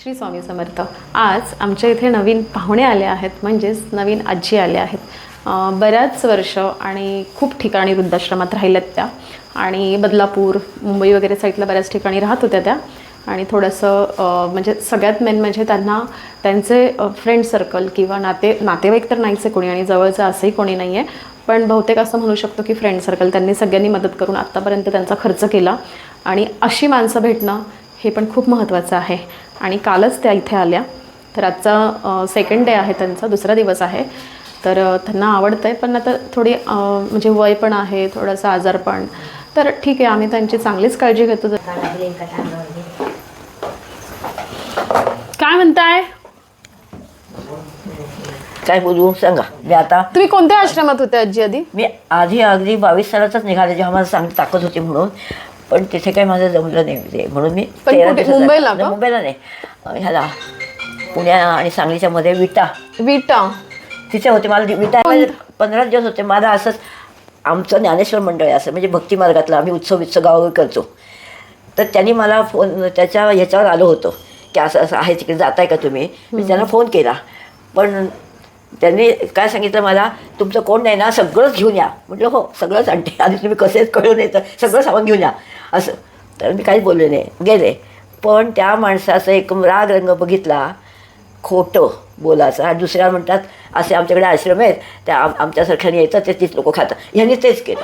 श्री स्वामी समर्थ. आज आमच्या इथे नवीन पाहुणे आले आहेत म्हणजेच नवीन आजी आल्या आहेत. बऱ्याच वर्ष आणि खूप ठिकाणी वृद्धाश्रमात राहिल्यात त्या. आणि बदलापूर मुंबई वगैरे साईडला बऱ्याच ठिकाणी राहत होत्या त्या. आणि थोडंसं म्हणजे सगळ्यात मेन म्हणजे त्यांना त्यांचे फ्रेंड सर्कल किंवा नाते नातेवाईक तर नाहीच आहे कोणी आणि जवळचं असंही कोणी नाही आहे पण बहुतेक असं म्हणू शकतो की फ्रेंड सर्कल त्यांनी सगळ्यांनी मदत करून आत्तापर्यंत त्यांचा खर्च केला. आणि अशी माणसं भेटणं हे पण खूप महत्त्वाचं आहे. आणि कालच त्या इथे आल्या. तर आजचा सेकंड डे आहे त्यांचा दुसरा दिवस आहे. तर त्यांना आवडतं आहे पण आता थोडी म्हणजे वय पण आहे थोडंसं आजार पण. तर ठीक आहे आम्ही त्यांची चांगलीच काळजी घेतो. काय म्हणताय? काय बोलू सांगा. मी आता तुम्ही कोणत्या आश्रमात होते आजी आधी? मी आधी अगदी बावीस सालातच निघाले जेव्हा मला चांगली ताकद होती म्हणून. पण तिथे काही माझं जमलं नाही ते म्हणून मी पण तेरा कुठे? दिवसाचा- मुंबईला का? मुंबईला नाही. अं, ह्याला. पुण्या आणि सांगलीच्या मध्ये विटा. विटा. तिथे होते मला विटा पंधरा दिवस होते. माझं असंच आमचं ज्ञानेश्वर मंडळ आहे असं म्हणजे भक्ती मार्गातलं आम्ही उत्सव वित्सव गावावर करतो. तर त्यांनी मला फोन त्याच्या ह्याच्यावर आलो होतो की असं असं आहे तिकडे जाताय का तुम्ही? मी त्यांना फोन केला. पण त्यांनी काय सांगितलं मला तुमचं कोण नाही ना सगळंच घेऊन या. म्हटलं हो सगळंच आणते आधी तुम्ही कसे कळून येतं? सगळं सामान घेऊन या. असं तर मी काहीच बोलले नाही. गेले. पण त्या माणसाचा एक राग रंग बघितला. खोटं बोलायचं. आणि दुसऱ्या म्हणतात असे आमच्याकडे आश्रम आहेत. त्या आम आमच्यासारख्याने येतं ते तीच लोकं खातात. ह्यांनी तेच केलं.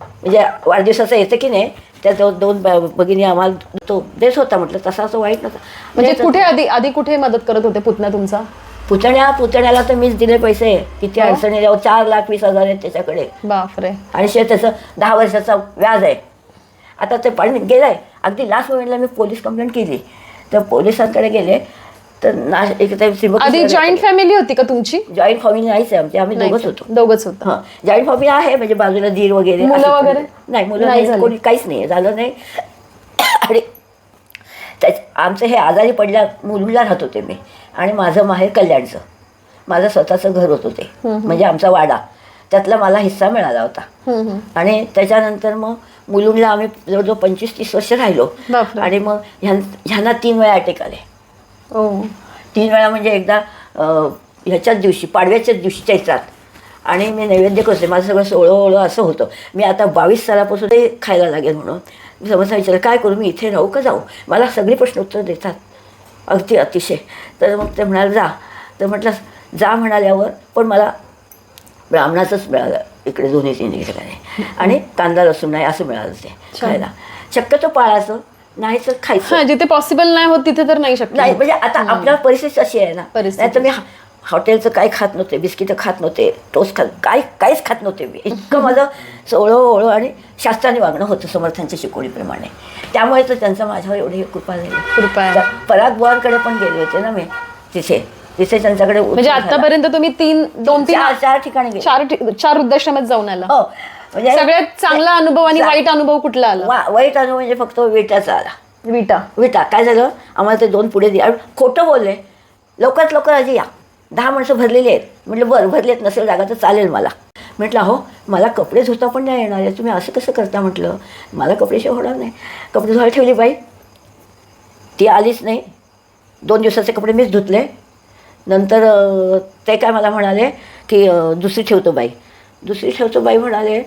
म्हणजे वाढदिवसाचं येतं की नाही त्या दोन दोन भगिनी आम्हाला तो देत होता म्हटलं तसा तो वाईट नव्हता. म्हणजे कुठे आधी आधी कुठे मदत करत होते पुतण्या तुमचा? पुतण्या पुतण्याला तर मीच दिले पैसे. किती हो. अडचणी चार लाख वीस हजार आहेत त्याच्याकडे. बापरे. आणि शे त्याचं दहा वर्षाचा व्याज आहे. आता ते पण गेलं आहे अगदी लास्ट मोमेंटला मी पोलीस कंप्लेंट केली. तर पोलिसांकडे गेले. तर ना एक आधी जॉईंट फॅमिली होती का तुमची? जॉईंट फॅमिली नाहीच आहे आमची. आम्ही दोघंच होतो. दोघच होतो. हां. जॉईंट फॅमिली आहे म्हणजे बाजूला दीर वगैरे? नाही मुलं नाही. कोणी काहीच नाही. झालं नाही. आणि त्याच आमचं हे आजारी पडल्या मुलुंडला राहत होते मी. आणि माझं माहेर कल्याणचं. माझं स्वतःचं घर होतं ते. म्हणजे आमचा वाडा. त्यातला मला हिस्सा मिळाला होता. आणि त्याच्यानंतर मग मुलुंडला आम्ही जवळजवळ पंचवीस तीस वर्ष राहिलो. आणि मग ह्यां ह्यांना तीन वेळा अटॅक आले. तीन वेळा म्हणजे एकदा ह्याच्याच दिवशी पाडव्याच्याच दिवशी चैत्रात. आणि मी नैवेद्य करते माझं सगळं सोळं ओळं असं होतं. मी आता बावीस सालापासून ते खायला लागेल म्हणून. मी समजा विचारलं काय करू? मी इथे राहू का जाऊ? मला सगळी प्रश्न उत्तर देतात. अगदी अतिशय. तर मग ते म्हणाले जा. तर म्हटलं जा म्हणाल्यावर पण मला ब्राह्मणाचंच मिळालं. इकडे दोन्ही तीन ठिकाणी आणि कांदा लसूण नाही असं मिळालं ते खायला. शक्यतो पाळायचं नाही तर खायचं. हा जिथे पॉसिबल नाही होत तिथे तर नाही शक्य. नाही म्हणजे आता आपल्या परिस्थिती अशी आहे ना. परिस्थिती. नाही तर मी हॉटेलचं काही खात नव्हते बिस्किटं खात नव्हते टोस्ट खात काय काहीच खात नव्हते मी. इतकं माझं सोळं ओळं आणि शास्त्राने वागणं होतं समर्थांच्या शिकवणीप्रमाणे. त्यामुळे तर त्यांचा माझ्यावर एवढी कृपा झाली. कृपा आहे. पराग बुवांकडे पण गेले होते ना मी तिथे. तिथे त्यांच्याकडे म्हणजे. आतापर्यंत तुम्ही तीन दोन तीन चार चार ठिकाणी गेले. चार ठि- चार वृद्धाश्रमात जाऊन आला. हो. म्हणजे सगळ्यात चांगला अनुभव आणि वाईट अनुभव कुठला आला? वा- वाईट अनुभव म्हणजे फक्त विटाचा आला. विटा. विटा. काय झालं? आम्हाला ते दोन पुढे दिले खोटं बोलले. लवकरात लवकर आजी या. दहा माणसं भरलेली आहेत. म्हटलं बरं भरलेत नसेल जागा तर चालेल मला. म्हटलं हो मला कपडे धुता पण नाही येणार. आहे तुम्ही असं कसं करता? म्हटलं मला कपडे शिवाय होणार नाही. कपडे धुवायला ठेवली बाई. ती आलीच नाही. दोन दिवसाचे कपडे मीच धुतले. नंतर ते काय मला म्हणाले की दुसरी ठेवतो बाई. दुसरी ठेवतो बाई म्हणाले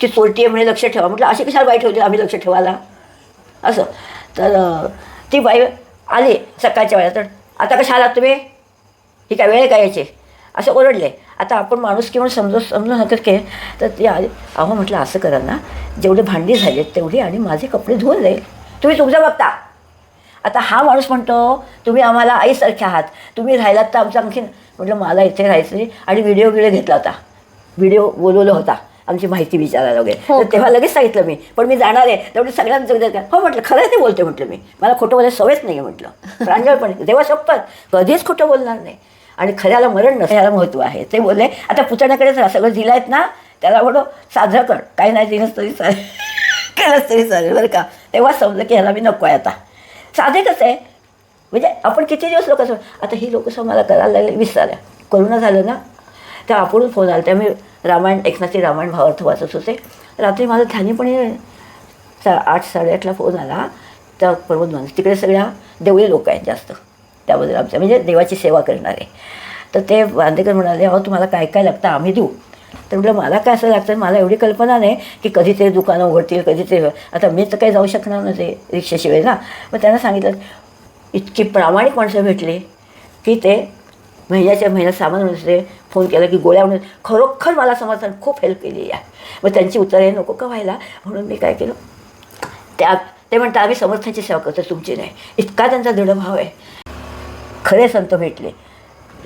की चोरटी आहे म्हणे लक्ष ठेवा. म्हटलं अशी कशाला बाई ठेवते? आम्ही लक्ष ठेवायला. असं. तर ती बाई आली सकाळच्या वेळेला. तर आता कशा आलात तुम्ही? ही काय वेळ आहे का असं ओरडले. आता आपण माणूस किंवा समजू समजू नका की तर ती आली. अहो म्हटलं असं करा ना. जेवढे भांडी झालेत तेवढी आणि माझे कपडे धुवून जाईल तुम्ही तुमचं बघता. आता हा माणूस म्हणतो तुम्ही आम्हाला आईसारखे आहात. तुम्ही राहिलात तर आमचं आणखीन म्हटलं मला इथे राहायचं नाही आणि व्हिडिओ व्हिडिओ घेतला होता. व्हिडिओ बोलवलं होता आमची माहिती विचारायला वगैरे. हो तर तेव्हा लगेच सांगितलं मी पण मी जाणार आहे. तेवढी सगळ्यांना जाऊ द्या हो म्हटलं खरंच ते बोलते म्हटलं मी. मला खोटं बोलायला सवयच नाही आहे म्हटलं प्रांजळपणे देवा शपथ. कधीच खोटं बोलणार नाही. आणि खऱ्याला मरण नसतं. ह्याला महत्त्व आहे. ते बोलले आता पुतण्याकडेच राहा. सगळं दिलं आहेत ना त्याला म्हणू साजरं कर. काही नाही दिलंच तरी चालेल. केलंच तरी चालेल बरं का. तेव्हा समजलं की ह्याला मी नको आहे आता. साधे कसं? आहे म्हणजे आपण किती दिवस लोक आता ही लोक मला करायला लागले विसरायला कोरोना झालं ना? त्या आपण फोन आला त्या मी रामायण एकनाथी रामायण भावार्थ वाचत होते. रात्री माझं ध्यानीपणे सा आठ साडेआठला फोन आला. त्या पर्वत तिकडे सगळ्या देवळी लोक आहेत जास्त. त्याबद्दल आमच्या म्हणजे देवाची सेवा करणारे. तर ते बांदेकर म्हणाले अहो तुम्हाला काय काय लागतं? आम्ही देऊ. तर म्हटलं मला काय असं लागतं मला एवढी कल्पना नाही की कधी ते दुकानं उघडतील कधी ते आता मी तर काही जाऊ शकणार नाही रिक्षाशिवाय ना. मग त्यांना सांगितलं इतकी प्रामाणिक माणसं भेटली की ते महिन्याच्या महिन्यात सामान म्हणजे फोन केला की गोळ्या म्हणून खरोखर मला समर्थन खूप हेल्प केली आहे. मग त्यांची उत्तरे नको का व्हायला? म्हणून मी काय केलं त्या ते म्हणतात आम्ही समर्थांची सेवा करतो तुमची नाही. इतका त्यांचा दृढभाव आहे. खरे संत भेटले.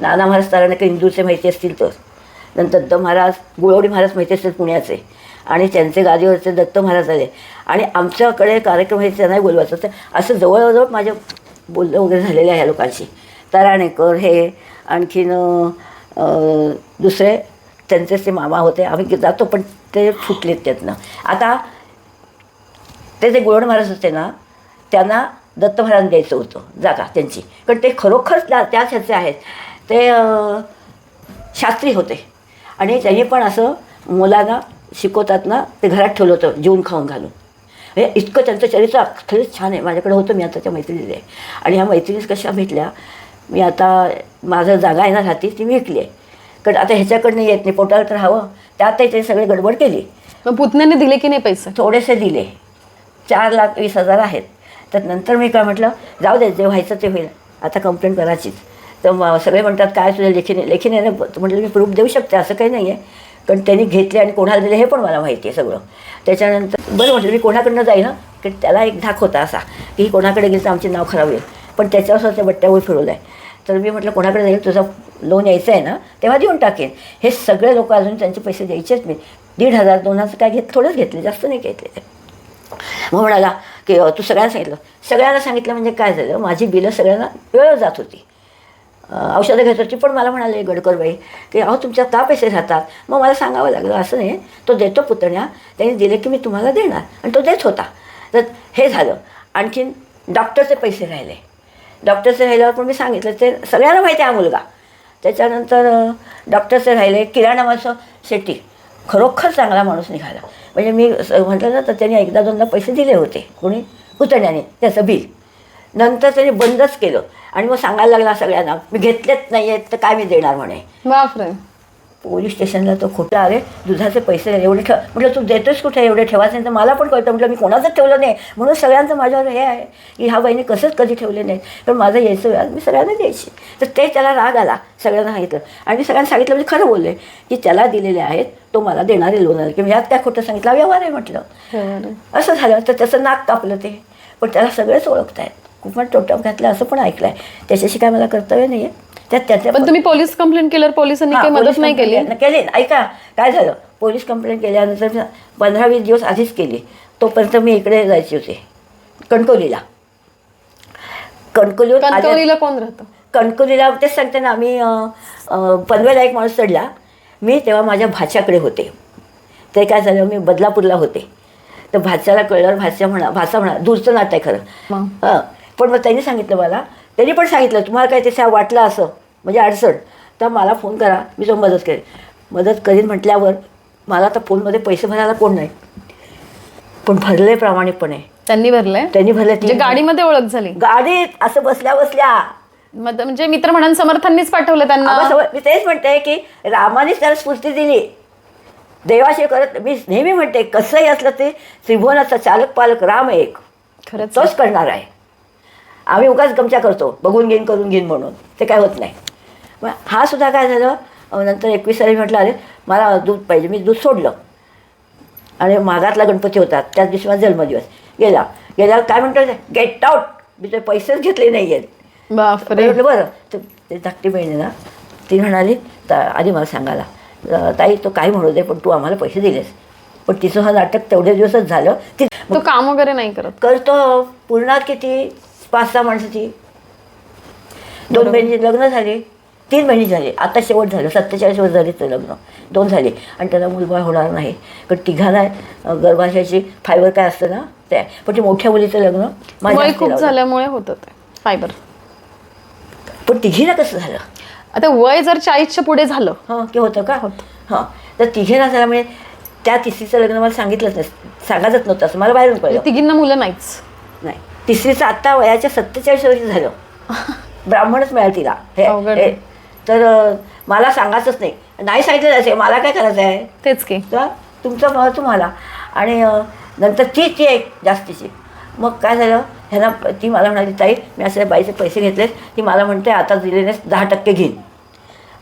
नाना महाराज तारांना काही इंदूरचे माहिती असतील तर. नंतर दत्त महाराज गुळवडी महाराज माहिती असतील पुण्याचे. आणि त्यांचे गादीवरचे दत्त महाराज आले. आणि आमच्याकडे कार्यक्रम हे त्यांनाही बोलवायचं तर असं जवळजवळ माझ्या बोलणं वगैरे झालेलं आहे ह्या लोकांशी. ताराणेकर हे आणखीन दुसरे त्यांचेच ते मामा होते. आम्ही जातो पण ते फुटलेत त्यातनं. आता ते जे गोड महाराज होते ना त्यांना दत्त महाराज द्यायचं होतं जागा त्यांची. कारण ते खरोखर त्या त्याच ह्याचे आहेत. ते शास्त्री होते. आणि त्यांनी पण असं मुलांना शिकवतात ना ते घरात ठेवलं होतं जेवून खाऊन घालून. म्हणजे इतकं त्यांचं चरित्र खरंच छान आहे. माझ्याकडे होतं मी आता त्या मैत्रिणीला आहे आणि ह्या मैत्रिणीच कशा भेटल्या? मी आता माझं जागा आहे ना राहती ती विकली आहे. कारण आता ह्याच्याकडनं येत नाही पोटाला तर हवं. त्यातही ते सगळे गडबड केली. मग पुतण्याने दिले की नाही पैसे? थोडेसे दिले. चार लाख वीस हजार आहेत. तर नंतर मी काय म्हटलं जाऊ दे जे व्हायचं ते होईल. आता कंप्लेंट करायचीच. तर सगळे म्हणतात काय तुझ्या लेखीने लेखीने ना म्हटलं मी प्रूफ देऊ शकते असं काही नाही आहे कारण त्यांनी घेतले आणि कोणाला दिले हे पण मला माहिती आहे सगळं. त्याच्यानंतर बरं म्हटलं मी कोणाकडनं जाईल की त्याला एक धाक होता असा की कोणाकडे गेलं तर आमचे नाव खराब होईल. पण त्याच्यावर स्वतः बट्ट्यावर फिरवलं आहे. तर मी म्हटलं कोणाकडे जाईल तुझं लोन यायचं आहे ना तेव्हा देऊन टाकेन. हे सगळे लोक अजून त्यांचे पैसे द्यायचेच मी दीड हजार दोन हजार काय घेत थोडंच घेतले जास्त नाही घेतले ते. मग म्हणाला की तू सगळ्यांना सांगितलं. सगळ्यांना सांगितलं म्हणजे काय झालं? माझी बिलं सगळ्यांना वेळ जात होती. औषधं घेत पण मला म्हणाले गडकरबाई की अहो तुमच्यात का पैसे राहतात? मग मला सांगावं लागलं असं नाही तो देतो पुतण्या त्यांनी दिले की मी तुम्हाला देणार. आणि तो देत होता. तर हे झालं. आणखीन डॉक्टरचे पैसे राहिले. डॉक्टरचे राहिल्यावर पण मी सांगितलं ते सगळ्यांना माहिती आहे हा मुलगा. त्याच्यानंतर डॉक्टरचे राहिले किराणा माणसं शेट्टी. खरोखर चांगला माणूस निघाला. म्हणजे मी म्हटलं ना तर त्यांनी एकदा दोनदा पैसे दिले होते कोणी? पुतण्याने त्याचं बिल. नंतर त्यांनी बंदच केलं. आणि मग सांगायला लागला सगळ्यांना मी घेतलेच नाही आहेत तर काय मी देणार म्हणे? बापरे. पोलीस स्टेशनला तो खोटा अरे दुधाचे पैसे एवढे ठेव म्हटलं तू देतोस कुठे? एवढे ठेवायचं नाही तर मला पण कळतं. म्हटलं मी कोणाचंच ठेवलं नाही. म्हणून सगळ्यांचं माझ्यावर हे आहे की ह्या बहिणी कसंच कधी ठेवले नाही पण माझं यायचं व्याज मी सगळ्यांना द्यायची. तर ते त्याला राग आला सगळ्यांना सांगितलं. आणि मी सगळ्यांना सांगितलं म्हणजे खरं बोलले की त्याला दिलेले आहेत तो मला देणारे लोन आले की मी यात काय खोटं सांगितलं व्यवहार आहे म्हटलं. असं झालं तर त्याचं नाक कापलं ते. पण त्याला सगळेच ओळखत आहेत कुपन टोटम घातलं असं पण ऐकलं आहे त्याच्याशी काय मला कर्तव्य नाही आहे त्यात त्याच्या पण तुम्ही पोलीस कंप्लेंट केल्यावर पोलिसांनी काही मदत नाही केली? केली. ऐका काय झालं? पोलीस कंप्लेंट केल्यानंतर पंधरा वीस दिवस आधीच केली. तोपर्यंत मी इकडे जायचे होते. कणकवलीला. कणकवलीवर आल्या- कणकवलीला कोण राहतं? कणकवलीला तेच सांगते ना आम्ही पनवेलला एक माणूस चढला. मी तेव्हा माझ्या भाच्याकडे होते. ते काय झालं? मी बदलापूरला होते. तर भाच्याला कळल्यावर भाच्या म्हणा भाषा म्हणा दूरचं नातं आहे खरं. हां. पण मग त्यांनी सांगितलं मला त्यांनी पण सांगितलं तुम्हाला काय ते वाटलं असं? म्हणजे अडचण. तर मला फोन करा मी तो मदत करेन. मदत करीन म्हटल्यावर मला तर फोनमध्ये पैसे भरायला कोण नाही. पण भरले प्रामाणिकपणे. त्यांनी भरलंय? त्यांनी भरले म्हणजे गाडीमध्ये ओळख झाली? गाडीत असं बसल्या बसल्या. मग म्हणजे मित्र म्हणून समर्थांनीच पाठवलं त्यांना. मी तेच म्हणते की रामानेच त्याला स्फूर्ती दिली. देवाशी करत मी नेहमी म्हणते कसंही असलं ते त्रिभुवनाचा चालक पालक राम एक. खरंच तोच करणार आहे. आम्ही उगाच गमच्या करतो. बघून घेईन करून घेईन म्हणून. ते काय होत नाही. मग हा सुद्धा काय झालं? नंतर एकवीस तारीख म्हटलं अरे मला दूध पाहिजे. मी दूध सोडलं. आणि मागातला गणपती होता. त्याच दिवशी माझा जन्मदिवस. गेला. गेल्यावर काय म्हणतो? गेट आउट मी ते पैसेच घेतले नाही आहेत बापरे म्हटलं बरं. ते धाकटी बहीण ना ती म्हणाली "ता- आधी मला सांगायला. ताई तो काही म्हणू दे पण तू आम्हाला पैसे दिलेस. पण तिचं हा नाटक तेवढे दिवसच झालं. ती तो काम वगैरे नाही करत. करतो. पूर्णात किती? पाच सहा माणसाची. दोन बहिणीचे लग्न झाले तीन बहिणी झाले. आता शेवट झालं सत्तेचाळीस वर्ष झाले ते लग्न. दोन झाले. आणि त्याला मुलगा होणार नाही. कारण तिघांना अं, गर्भाशयाची फायबर काय असतं ना ते. पण ते मोठ्या मुलीचं लग्न माझ्या खूप. झाल्यामुळे होतं ते फायबर पण तिघीला कसं झालं? आता वय जर चाळीसच्या पुढे झालं. हां की होतं का? होतं. हां. तर तिघेला झाल्यामुळे त्या तिसरीचं लग्न मला सांगितलंच नसतं सांगायचंच नव्हतं असं. मला बाहेरून कळलं. तिघींना मुलं नाहीच. नाही. तिसरीचं आत्ता वयाच्या सत्तेचाळीस वर्ष झालं. ब्राह्मणच मिळाल तिला. हे अवघड. हे. तर मला सांगायचंच नाही. नाही सांगितलं असेल मला काय करायचं आहे? तेच की. तर तुमचं मत तुम्हाला. आणि अं, नंतर ती ती एक जास्तीची. मग काय झालं? ह्यांना ती मला म्हणाली ताई मी असे बाईचे पैसे घेतलेत. ती मला म्हणते आता दिले नाही दहा टक्के घेईन.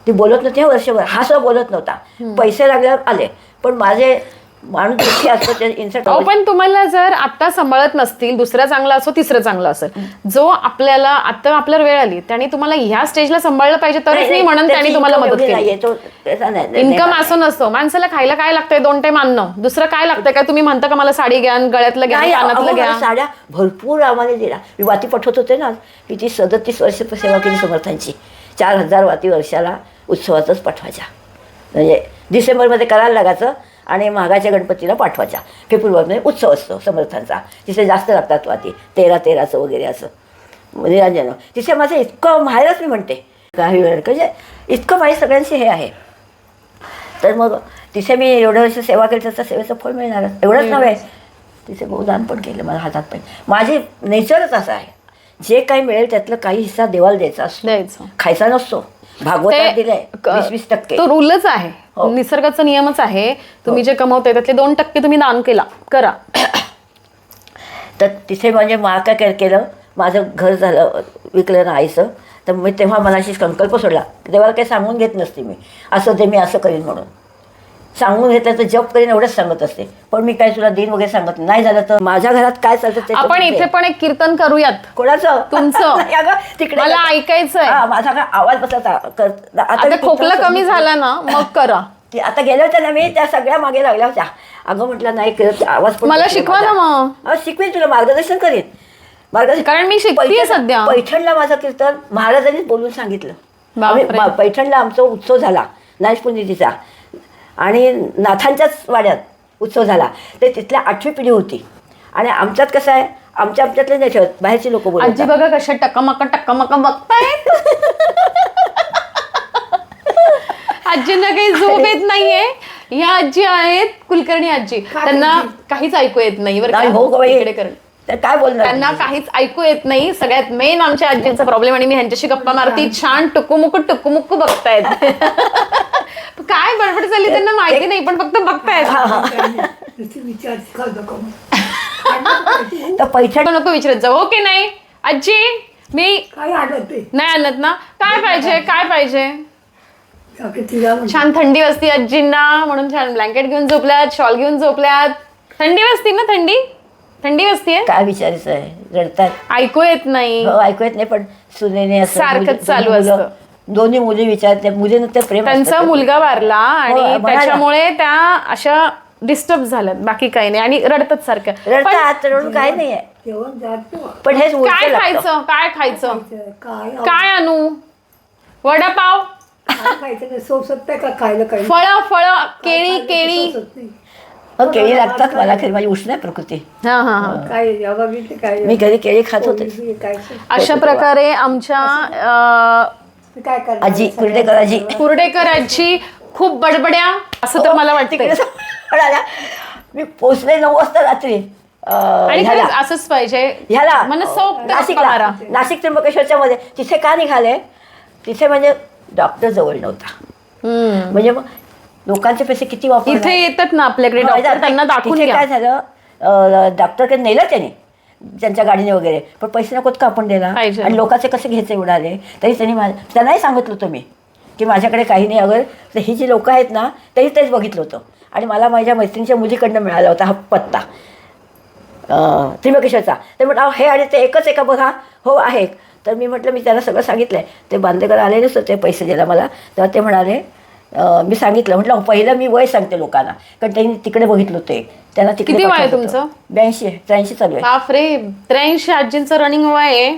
ती बोलत नव्हती. हं वर्षभर हा सुद्धा बोलत नव्हता. पैसे लागल्यावर आले. पण माझे माणूस दुःखी असतो ते इन्सर्ट अहो पण तुम्हाला जर आता सांभाळत नसतील दुसरा चांगला असो तिसरं चांगलं असेल जो आपल्याला आता आपल्याला वेळ आली त्याने तुम्हाला ह्या स्टेजला सांभाळलं पाहिजे तरच मी म्हणून त्याने तुम्हाला मदत केली. इन्कम असं नसतो माणसाला खायला काय लागतंय? दोन टाइम अन्न दुसरं काय लागतंय काय तुम्ही म्हणता का मला साडी घ्या आणि गळ्यातलं घ्या नाही कानातलं घ्या. मला साड्या भरपूर आम्हाला दिल्या. मी वाती पठवत होते ना मी ती सदतीस वर्ष सेवा केली समर्थांची. चार हजार वाती वर्षाला उत्सवातच पाठवायच्या. म्हणजे डिसेंबरमध्ये करायला लागायचं आणि मागाच्या गणपतीला पाठवायच्या फेब्रुवारीमध्ये उत्सव असतो समर्थांचा. तिथे जास्त लागतात वाती. तेरा तेराचं वगैरे असं. निरांजन तिथे माझं इतकं माहेरच मी म्हणते. काही वेळ म्हणजे इतकं माझी सगळ्यांशी हे आहे. तर मग तिथे मी एवढं वर्ष सेवा केली त्याचं सेवेचं फळ मिळणार. एवढंच नव्हे. तिथे गोदान पण केलं मला हातात पण. माझे नेचरच असं आहे. जे काही मिळेल त्यातलं काही हिस्सा देवाला द्यायचा असतो. खायचा नसतो. भागवतात दिलाय वीस वीस टक्के. तो रूलच आहे. हो. निसर्गाचा नियमच आहे. तुम्ही जे कमवताय त्यातले दोन टक्के तुम्ही दान केला. करा. तर तिथे म्हणजे मला काय केलं माझं घर झालं विकलं ना आईचं. तर मी तेव्हा मनाशी संकल्प सोडला. देवाला काही सांगून घेत नसते मी. असं ते मी असं करीन म्हणून. सांगून घेतलं तर जप करीन एवढंच सांगत असते पण मी काय तुला दिन वगैरे सांगत नाही. नाही झालं तर माझ्या घरात काय चालतं ते आपण इथे पण एक कीर्तन करूयात कोणाचं तुमचं. नाही अगं, तिकडे मला ऐकायचंय हा माझा काय आवाज कर- आता मी खोकला तुमचं कमी झाला ना मग करा ती आता गेल्या होत्या ना मी त्या सगळ्या मागे लागल्या होत्या अगं म्हटलं नाही करत आवाज पण मला बसले शिकवा ना माझा. मग. शिकवेन तुला मार्गदर्शन करेन मार्गदर्शन कारण मी शिकतेय पैठण- सध्या. पैठणला माझं कीर्तन महाराजांनीच बोलून सांगितलं बापरे. आम्ही मा- पैठणला आमचा उत्सव झाला नाशपुंजीचा आणि नाथांच्याच वाड्यात उत्सव झाला. ते तिथल्या आठवी पिढी होती. आणि आमच्यात कसं आहे आमच्या आमच्यातले नाही ठेवत बाहेरची लोक आजी बोलतात बघा कशा टकामका टकामका बघताय आजींना काही झोप येत नाहीये. ह्या आजी आहेत कुलकर्णी आजी. त्यांना काहीच ऐकू येत नाही बरं नाही का? हो बाई. इकडे कर. तर काय बोलणार त्यांना काहीच ऐकू येत नाही. सगळ्यात मेन आमच्या आजींचा प्रॉब्लेम आणि मी ह्यांच्याशी गप्पा मारती. छान टुकुमुकू टुकुमुकू बघतायत. काय बडबड चालली त्यांना माहिती नाही पण फक्त बघतायत. तर पैठण नको विचारत जाऊ. हो की नाही? आजी मी काय नाही आणत ना. काय पाहिजे? काय पाहिजे? छान थंडी वाजती आजींना म्हणून छान ब्लँकेट घेऊन झोपल्यात शॉल घेऊन झोपल्यात. थंडी वाजती ना थंडी? थंडी वाजतीये काय विचारायचं आहे? रडतात. ऐकू येत नाही. हो ऐकू येत नाही पण सुनेने असं सारखंच मुली- चालू दोन्ही मुलं- असतं. दोन्ही मुली विचारते मुलीनं ते प्रेम असतं. त्यांचा. मुलगा वारला आणि हो, म्हणाला. त्याच्यामुळे त्या अशा डिस्टर्ब झाल्यात बाकी काही नाही. आणि रडतात सारख्या पण रडतात रडून काय जेवण जात पण हेच काय उलटं लागतं. खायचं? काय खायचं? काय काय आणू? वडापाव? काय खायचं नाही सोसत नाही का खायला काही? फळ फळ केळी केळी. सोसत नाही. हो, केळी लागतात मला खरी माझी उष्ण आहे प्रकृती. हा हा हा. काय या बघितले काय मी घरी केळी खात होते. काय? अशा प्रकारे आमच्या काय करणार? आजी कुर्डेकर आजी. कुर्डेकर आजी खूप बडबड्या असं तर मला तिकडे म्हणाल्या, मी पोचले नऊ वाजता रात्री. अं, आणि ह्याला. खरंच असंच पाहिजे. ह्याला. मनसोक्त गप्पा नाशिकला. मारा. नाशिक त्र्यंबकेश्वरच्या मध्ये तिथे का निघाले? तिथे म्हणजे डॉक्टर जवळ नव्हता. हम्म. म्हणजे मग लोकांचे पैसे किती वापर इथे येतात ना आपल्याकडे डॉक्टर त्यांना दाखवून घ्या काय झालं? डॉक्टरकडे नेलं त्याने त्यांच्या गाडीने वगैरे. पण पैसे नकोत का आपण द्यायला? पाहिजे. आणि लोकांचे कसे घ्यायचे उडाले तरी त्यांनी माझ्या त्यांनाही सांगितलं होतं मी की माझ्याकडे काही नाही. अगर तर ही जी लोकं आहेत ना तरी तेच बघितलं होतं. आणि मला माझ्या मैत्रिणीच्या मुलीकडनं मिळाला होता हा पत्ता. अं, त्र्यंबकेश्वरचा. ते म्हटलं अहो, हे आणि ते एकच आहे का बघा. हो आहे तर मी म्हटलं मी त्याला सगळं सांगितलं आहे ते बांदेकर आलेलेच होते पैसे द्यायला मला. तेव्हा ते म्हणाले मी सांगितलं म्हटलं पहिलं मी वय सांगते लोकांना कारण त्यांनी तिकडे बघितलं होते त्यांना तिकडे किती वय आहे. तुमचं? ब्याऐंशी त्र्याऐंशी चालू आहे बापरे त्र्याऐंशी आजींचं रनिंग वय आहे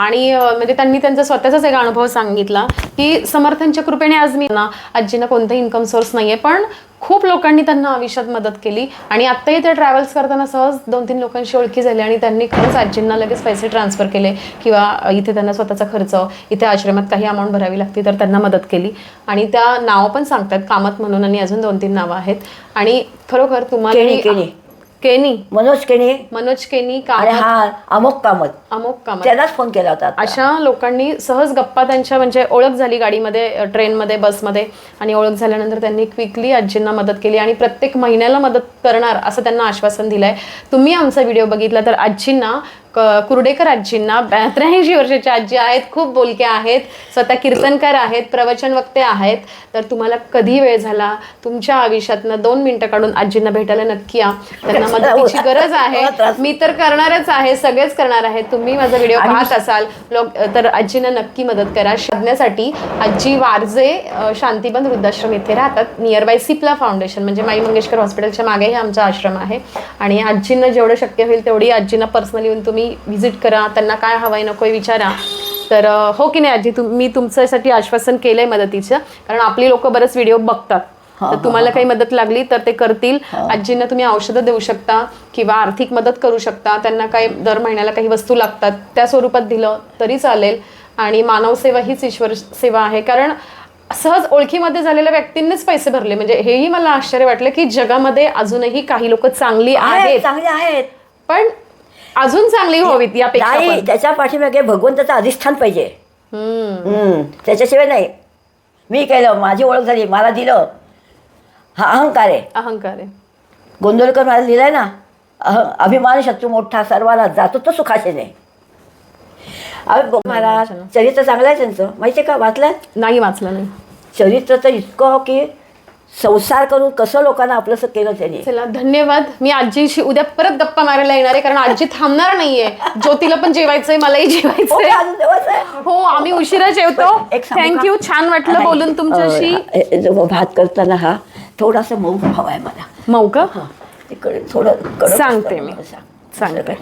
आणि म्हणजे त्यांनी त्यांचा स्वतःचाच एक अनुभव सांगितला की समर्थांच्या कृपेने आज मी ना आजींना कोणताही इन्कम सोर्स नाहीये पण खूप लोकांनी त्यांना आयुष्यात मदत केली. आणि आत्ताही ते ट्रॅव्हल्स करताना सहज दोन तीन लोकांशी ओळखी झाली आणि त्यांनी खरंच आजींना लगेच पैसे ट्रान्सफर केले किंवा इथे त्यांना स्वतःचा खर्च इथे आश्रमात काही अमाऊंट भरावी लागते तर त्यांना मदत केली. आणि त्या नावं पण सांगतात कामत म्हणून आणि अजून दोन तीन नावं आहेत. आणि खरोखर तुम्हाला केनी. मनोज केणे मनोज केनी आणि कामत हा अमोक कामत. अमोक कामत. त्यालाच फोन केला होता आता. अशा लोकांनी सहज गप्पा त्यांच्या म्हणजे ओळख झाली गाडीमध्ये अ, ट्रेनमध्ये बसमध्ये. आणि ओळख झाल्यानंतर त्यांनी क्विकली आजींना मदत केली आणि प्रत्येक महिन्याला मदत करणार असं त्यांना आश्वासन दिलंय. तुम्ही आमचा व्हिडिओ बघितला तर आजींना क- कुर्डेकर आजींना त्र्याऐंशी वर्षाच्या आजी आहेत खूप बोलक्या आहेत स्वतः कीर्तनकार आहेत प्रवचन वक्ते आहेत. तर तुम्हाला कधी वेळ झाला? तुमच्या आयुष्यातनं दोन मिनिटं काढून आजींना भेटायला नक्की या. त्यांना मदतीची गरज आहे. मी तर करणारच आहे सगळेच करणार आहे तुम्ही माझा व्हिडिओ पाहत असाल लोक तर आजींना नक्की मदत करा. शोधण्यासाठी आजी वारजे अ, शांतीबंध वृद्धाश्रम येथे राहतात. नियर बाय सिप्ला फाउंडेशन म्हणजे माई मंगेशकर हॉस्पिटलच्या मागे हे आमचा आश्रम आहे. आणि आजींना जेवढं शक्य होईल तेवढी आजींना पर्सनली येऊन तुम्ही व्हिजिट करा त्यांना काय हवंय नकोय विचारा. तर हो की नाही आजी तुम मी तुमच्यासाठी आश्वासन केलंय मदतीचं कारण आपली लोक बरेच व्हिडिओ बघतात. तर तुम्हाला काही मदत लागली तर ते करतील. आजींना तुम्ही औषधं देऊ शकता किंवा आर्थिक मदत करू शकता. त्यांना काही दर महिन्याला काही वस्तू लागतात त्या स्वरूपात दिलं तरी चालेल. आणि मानव सेवा हीच ईश्वर सेवा आहे. कारण सहज ओळखीमध्ये झालेल्या व्यक्तींनीच पैसे भरले. म्हणजे हेही मला आश्चर्य वाटलं की जगामध्ये अजूनही काही लोक चांगली आहेत आहेत. चांगले आहेत. पण अजून चांगली व्हावीत यापेक्षा नाही पण. त्याच्या पाठीमागे भगवंताचं अधिष्ठान पाहिजे. हम्म. हम्म, त्याच्याशिवाय नाही. मी केलं माझी ओळख झाली मला दिलं. हा अहंकार आहे. अहंकार आहे. गोंदवलकर मला लिहिलंय ना अह अभिमान शत्रू मोठा सर्वाला जातो तो सुखाशेने. अरे महाराज चरित्र चांगलं आहे त्यांचं. माहिती आहे का? वाचलं नाही वाचलं नाही. चरित्र तर इतकं की संसार करून कसं लोकांना आपलंसं केलं त्यांनी चला धन्यवाद मी आजीशी उद्या परत गप्पा मारायला येणार आहे कारण आजी थांबणार नाहीये ज्योतीला पण जेवायचंय मलाही हो, जेवायचंय अजून आहे. हो आम्ही उशिरा जेवतो एक सांगू का? थँक्यू छान वाटलं नाही, बोलून तुमच्याशी हे जो भात करताना हा थोडासा मऊ हवा आहे मला मऊ का हा तिकडे थोडं कडक सांगते असतं. मी. सांग. सांगते.